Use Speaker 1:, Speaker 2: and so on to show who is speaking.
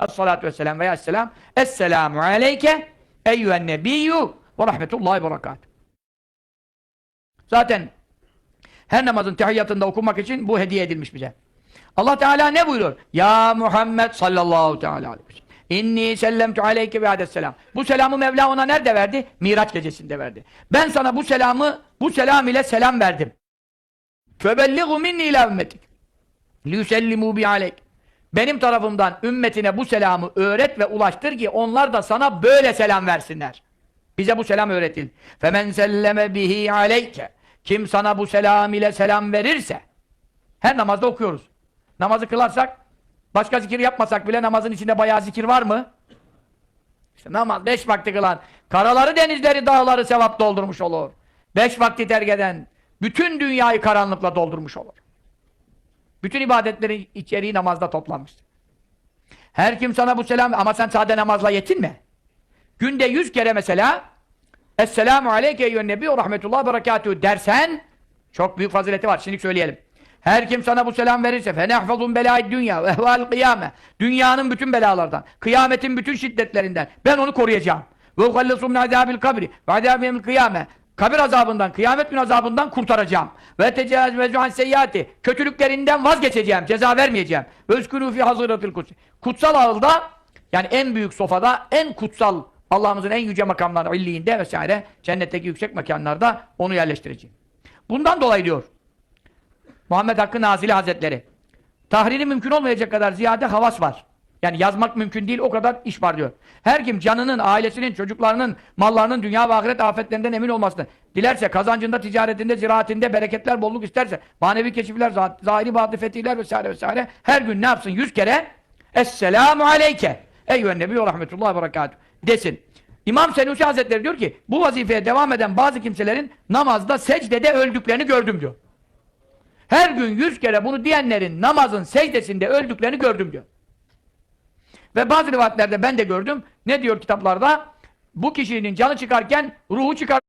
Speaker 1: Esselatu vesselam veya esselam. Esselamu aleyke eyyühen nebiyyü ve rahmetullahi ve berekatuhu. Zaten her namazın tehiyyatında okumak için bu hediye edilmiş bize. Allah Teala ne buyuruyor? Ya Muhammed sallallahu teala aleyhi ve sellem. İnni sellemtu aleyke ve adesselam. Bu selamı Mevla ona nerede verdi? Miraç gecesinde verdi. Ben sana bu selamı, bu selam ile selam verdim. Febelligu minni ila ümmetik. Liyusellimu bi aleyk. Benim tarafımdan ümmetine bu selamı öğret ve ulaştır ki onlar da sana böyle selam versinler. Bize bu selam öğretin. Femen selleme bihi aleyke. Kim sana bu selam ile selam verirse her namazda okuyoruz. Namazı kılarsak başka zikir yapmasak bile namazın içinde bayağı zikir var mı? İşte namaz beş vakti kılan karaları denizleri dağları sevap doldurmuş olur. Beş vakti terk eden bütün dünyayı karanlıkla doldurmuş olur. Bütün ibadetlerin içeriği namazda toplanmıştır. Her kim sana bu selam ama sen sade namazla yetinme. Günde yüz kere mesela Esselamu aleyke eyyühen nebi rahmetullah ve berekatuhu dersen çok büyük fazileti var. Şimdi söyleyelim. Her kim sana bu selam verirse fenehfazun belâid dünya ve ehval kıyame dünyanın bütün belalardan, kıyametin bütün şiddetlerinden ben onu koruyacağım. Ve ukallisum min azâbil kabri ve azâbil kıyame kabir azabından, kıyamet gün azabından kurtaracağım. Ve tecavüz ve zuhan seyyati kötülüklerinden vazgeçeceğim, ceza vermeyeceğim. Ve üskünû fi hazıratil kutsi. Kutsal ağılda yani en büyük sofada, en kutsal Allah'ımızın en yüce makamları illiğinde vesaire cennetteki yüksek makamlarda onu yerleştireceğim. Bundan dolayı diyor Muhammed Hakkı Nazili Hazretleri tahriri mümkün olmayacak kadar ziyade havas var. Yani yazmak mümkün değil o kadar iş var diyor. Her kim canının, ailesinin, çocuklarının, mallarının dünya ve ahiret afetlerinden emin olmasını dilerse, kazancında, ticaretinde, ziraatinde bereketler, bolluk isterse, manevi keşifler, zah- zahiri batı fetihler vesaire vesaire her gün ne yapsın? Yüz kere Esselamu aleyke eyyühen nebi ve rahmetullahi ve berekatuhu desin. İmam Senusi Hazretleri diyor ki bu vazifeye devam eden bazı kimselerin namazda secdede öldüklerini gördüm diyor. Her gün yüz kere bunu diyenlerin namazın secdesinde öldüklerini gördüm diyor. Ve bazı rivayetlerde ben de gördüm. Ne diyor kitaplarda? Bu kişinin canı çıkarken ruhu çıkar.